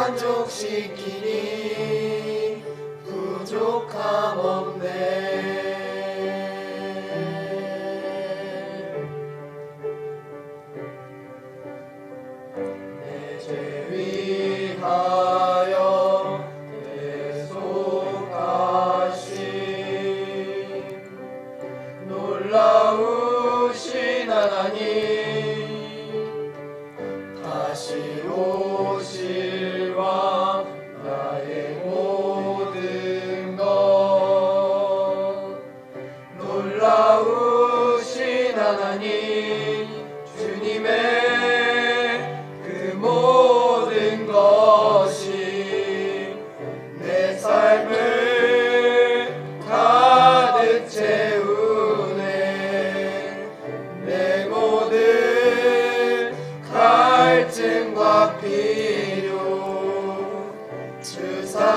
만족시키니 부족함 없네. 내죄 위하여 대속하신 놀라우신 하나님 다시 오 증과 필요. 주 사랑으로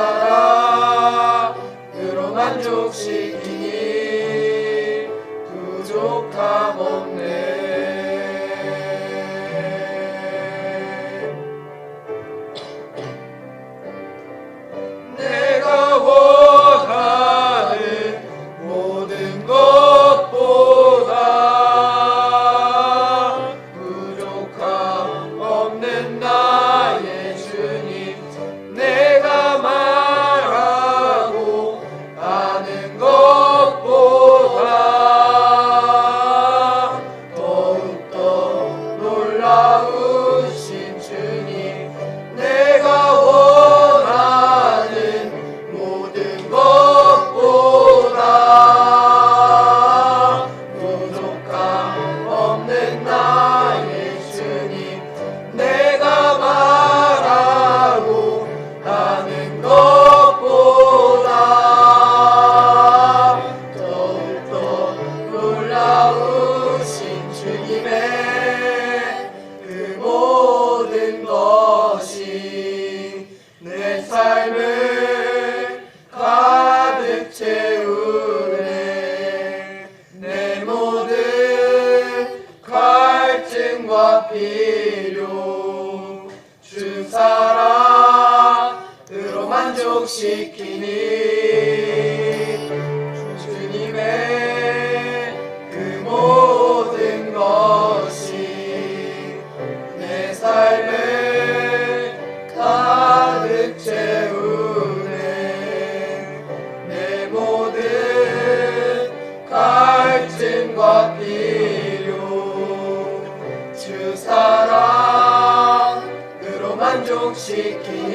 만족시키니 부족함 없네. 치료 주 사랑으로 만족시키니 만족시키니.